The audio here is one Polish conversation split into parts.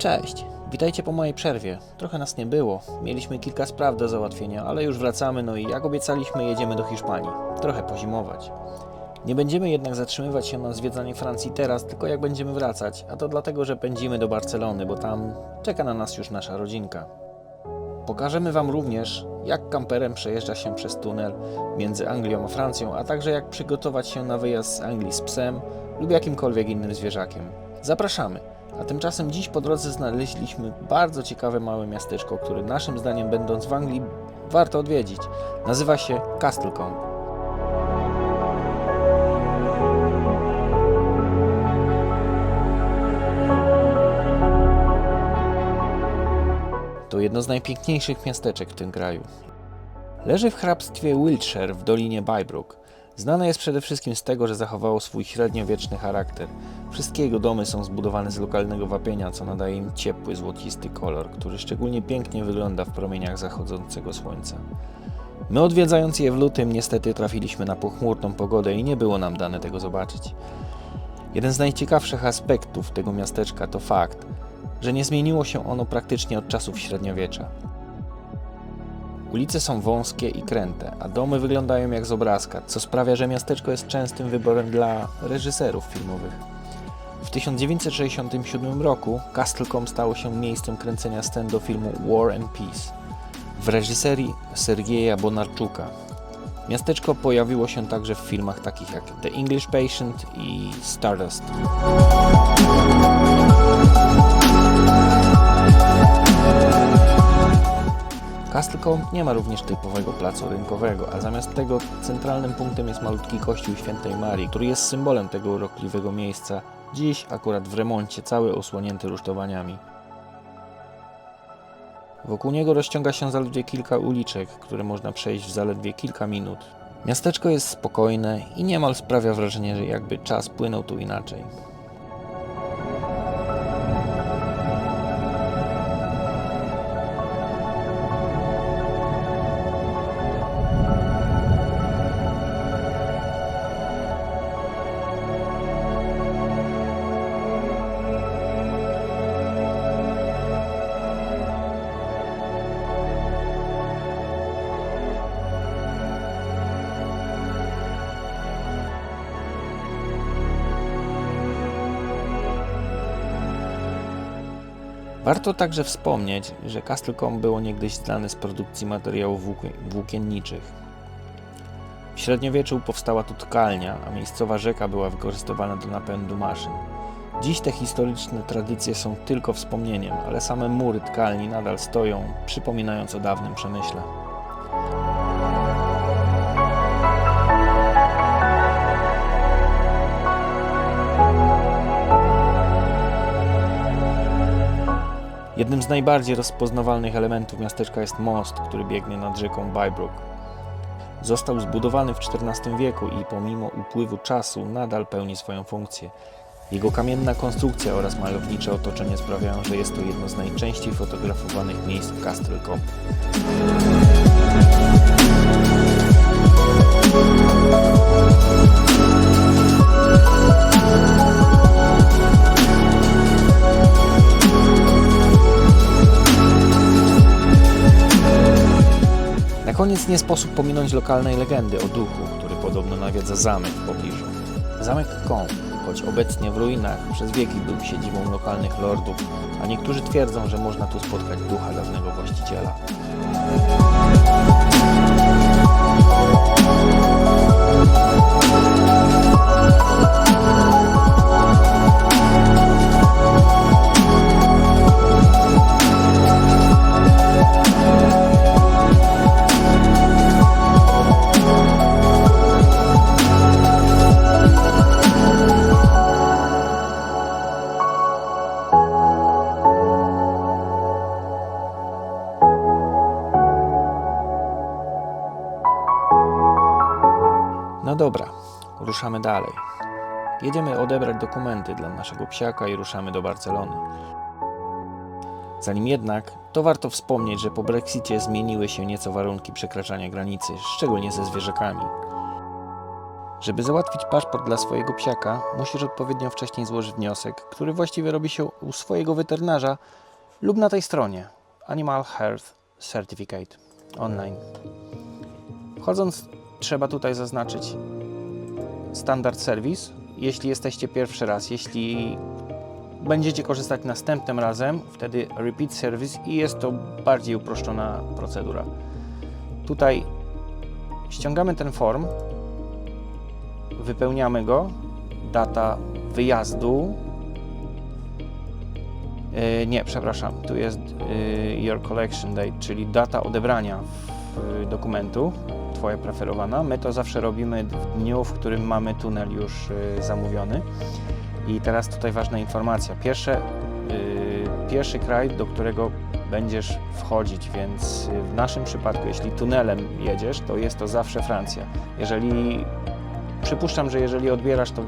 Cześć, witajcie po mojej przerwie. Trochę nas nie było. Mieliśmy kilka spraw do załatwienia, ale już wracamy, no i jak obiecaliśmy, jedziemy do Hiszpanii. Trochę pozimować. Nie będziemy jednak zatrzymywać się na zwiedzanie Francji teraz, tylko jak będziemy wracać, a to dlatego, że pędzimy do Barcelony, bo tam czeka na nas już nasza rodzinka. Pokażemy Wam również, jak kamperem przejeżdża się przez tunel między Anglią a Francją, a także jak przygotować się na wyjazd z Anglii z psem lub jakimkolwiek innym zwierzakiem. Zapraszamy! A tymczasem dziś po drodze znaleźliśmy bardzo ciekawe małe miasteczko, które naszym zdaniem będąc w Anglii warto odwiedzić. Nazywa się Castlecombe. To jedno z najpiękniejszych miasteczek w tym kraju. Leży w hrabstwie Wiltshire w dolinie Bybrook. Znane jest przede wszystkim z tego, że zachowało swój średniowieczny charakter. Wszystkie jego domy są zbudowane z lokalnego wapienia, co nadaje im ciepły, złocisty kolor, który szczególnie pięknie wygląda w promieniach zachodzącego słońca. My odwiedzając je w lutym niestety trafiliśmy na pochmurną pogodę i nie było nam dane tego zobaczyć. Jeden z najciekawszych aspektów tego miasteczka to fakt, że nie zmieniło się ono praktycznie od czasów średniowiecza. Ulice są wąskie i kręte, a domy wyglądają jak z obrazka, co sprawia, że miasteczko jest częstym wyborem dla reżyserów filmowych. W 1967 roku Castlecombe stało się miejscem kręcenia scen do filmu War and Peace w reżyserii Sergieja Bonarczuka. Miasteczko pojawiło się także w filmach takich jak The English Patient i Stardust. Castlecombe nie ma również typowego placu rynkowego, a zamiast tego centralnym punktem jest malutki kościół świętej Marii, który jest symbolem tego urokliwego miejsca. Dziś, akurat w remoncie, cały osłonięty rusztowaniami. Wokół niego rozciąga się zaledwie kilka uliczek, które można przejść w zaledwie kilka minut. Miasteczko jest spokojne i niemal sprawia wrażenie, że jakby czas płynął tu inaczej. Warto także wspomnieć, że Castlecombe było niegdyś znane z produkcji materiałów włókie- włókienniczych. W średniowieczu powstała tu tkalnia, a miejscowa rzeka była wykorzystywana do napędu maszyn. Dziś te historyczne tradycje są tylko wspomnieniem, ale same mury tkalni nadal stoją, przypominając o dawnym przemyśle. Jednym z najbardziej rozpoznawalnych elementów miasteczka jest most, który biegnie nad rzeką Bybrook. Został zbudowany w XIV wieku i pomimo upływu czasu nadal pełni swoją funkcję. Jego kamienna konstrukcja oraz malownicze otoczenie sprawiają, że jest to jedno z najczęściej fotografowanych miejsc w Castlecombe. Na nie sposób pominąć lokalnej legendy o duchu, który podobno nawiedza zamek w pobliżu. Zamek Combe, choć obecnie w ruinach, przez wieki był siedzibą lokalnych lordów, a niektórzy twierdzą, że można tu spotkać ducha dawnego właściciela. No ruszamy dalej. Jedziemy odebrać dokumenty dla naszego psiaka i ruszamy do Barcelony. Zanim jednak, to warto wspomnieć, że po Brexicie zmieniły się nieco warunki przekraczania granicy, szczególnie ze zwierzakami. Żeby załatwić paszport dla swojego psiaka, musisz odpowiednio wcześniej złożyć wniosek, który właściwie robi się u swojego weterynarza lub na tej stronie Animal Health Certificate online. Wchodząc, trzeba tutaj zaznaczyć standard service, jeśli jesteście pierwszy raz. Jeśli będziecie korzystać następnym razem, wtedy repeat service i jest to bardziej uproszczona procedura. Tutaj ściągamy ten form, wypełniamy go, data wyjazdu. Yy, nie, przepraszam, tu jest yy, your collection date, czyli data odebrania w, dokumentu, Twoja preferowana. My to zawsze robimy w dniu, w którym mamy tunel już yy, zamówiony. I teraz tutaj ważna informacja. Pierwsze, yy, pierwszy kraj, do którego będziesz wchodzić, więc yy, w naszym przypadku, jeśli tunelem jedziesz, to jest to zawsze Francja. Jeżeli przypuszczam, że jeżeli odbierasz to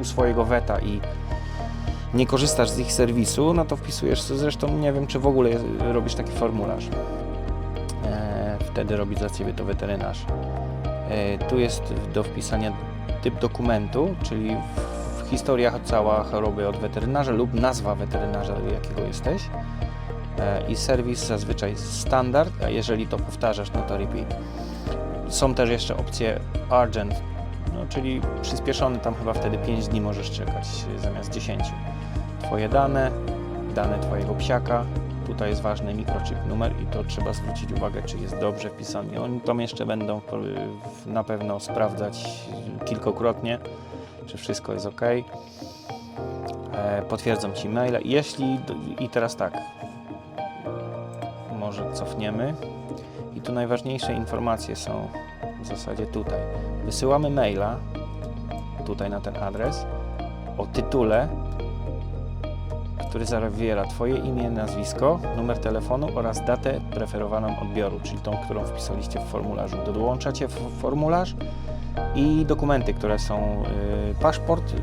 u swojego weta i nie korzystasz z ich serwisu, no to wpisujesz, zresztą nie wiem, czy w ogóle robisz taki formularz. Wtedy robi za Ciebie to weterynarz. E, tu jest do wpisania typ dokumentu, czyli w, historiach cała choroby od weterynarza lub nazwa weterynarza, jakiego jesteś. E, I serwis zazwyczaj standard, a jeżeli to powtarzasz, no to repeat. Są też jeszcze opcje Argent, no, czyli przyspieszony, tam chyba wtedy 5 dni możesz czekać zamiast 10. Twoje dane, dane Twojego psiaka, tutaj jest ważny mikrochip numer i to trzeba zwrócić uwagę, czy jest dobrze wpisany. Oni tam jeszcze będą y, na pewno sprawdzać kilkokrotnie, czy wszystko jest ok. E, Potwierdzą Ci maile. Jeśli, i teraz tak, może cofniemy. I tu najważniejsze informacje są w zasadzie tutaj. Wysyłamy maila tutaj na ten adres o tytule, który zawiera Twoje imię, nazwisko, numer telefonu oraz datę preferowaną odbioru, czyli tą, którą wpisaliście w formularzu. Dołączacie formularz i dokumenty, które są y, paszport. y,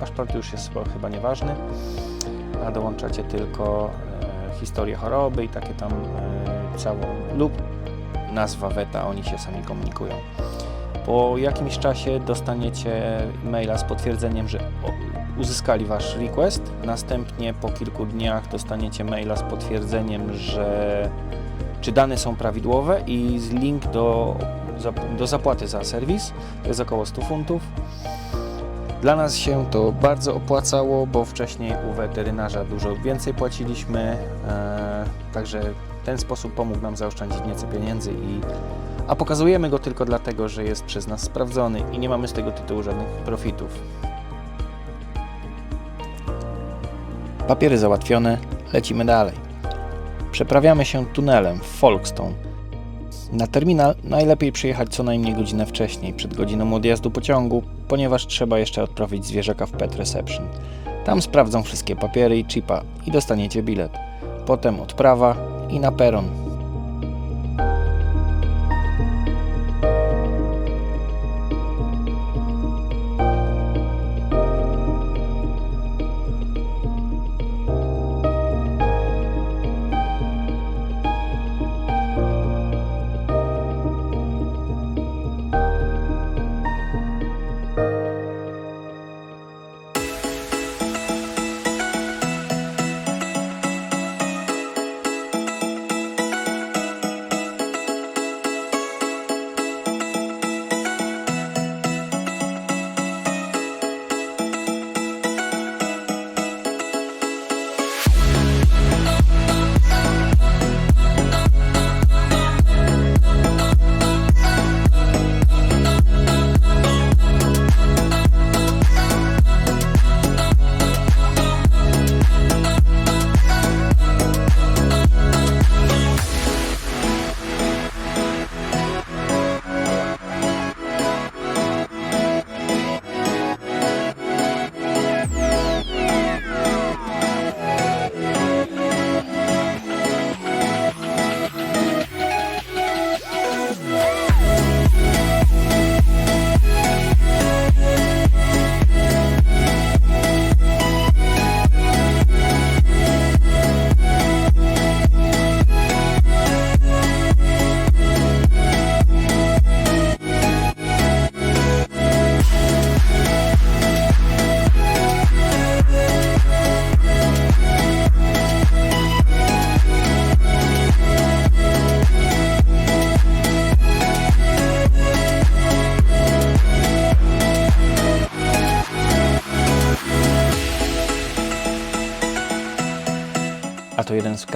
paszport już jest chyba- nieważny, a dołączacie tylko y, historię choroby i takie tam y, całą lub nazwa weta, oni się sami komunikują. Po jakimś czasie dostaniecie maila z potwierdzeniem, że uzyskali wasz request. Następnie po kilku dniach dostaniecie maila z potwierdzeniem, że czy dane są prawidłowe i link do, do zapłaty za serwis. To jest około 100 funtów. Dla nas się to bardzo opłacało, bo wcześniej u weterynarza dużo więcej płaciliśmy, e, także ten sposób pomógł nam zaoszczędzić nieco pieniędzy i a pokazujemy go tylko dlatego, że jest przez nas sprawdzony i nie mamy z tego tytułu żadnych profitów. Papiery załatwione, lecimy dalej. Przeprawiamy się tunelem w Folkestone. Na terminal najlepiej przyjechać co najmniej godzinę wcześniej, przed godziną odjazdu pociągu, ponieważ trzeba jeszcze odprawić zwierzaka w pet reception. Tam sprawdzą wszystkie papiery i chipa i dostaniecie bilet. Potem odprawa i na peron.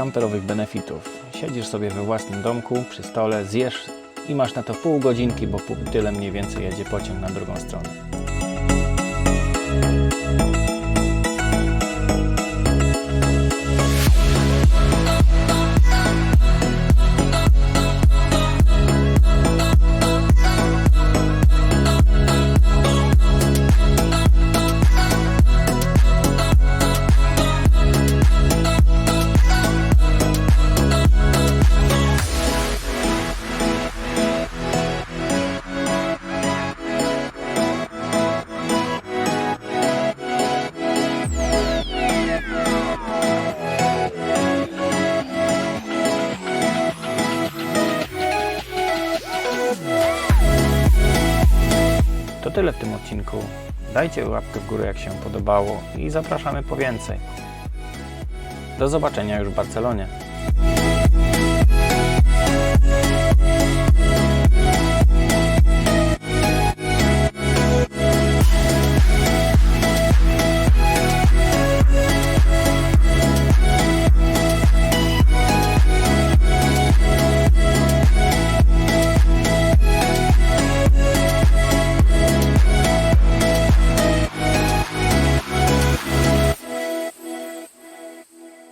Kamperowych benefitów. Siedzisz sobie we własnym domku, przy stole, zjesz i masz na to pół godzinki, bo tyle mniej więcej jedzie pociąg na drugą stronę. To tyle w tym odcinku. Dajcie łapkę w górę, jak się podobało i zapraszamy po więcej. Do zobaczenia już w Barcelonie.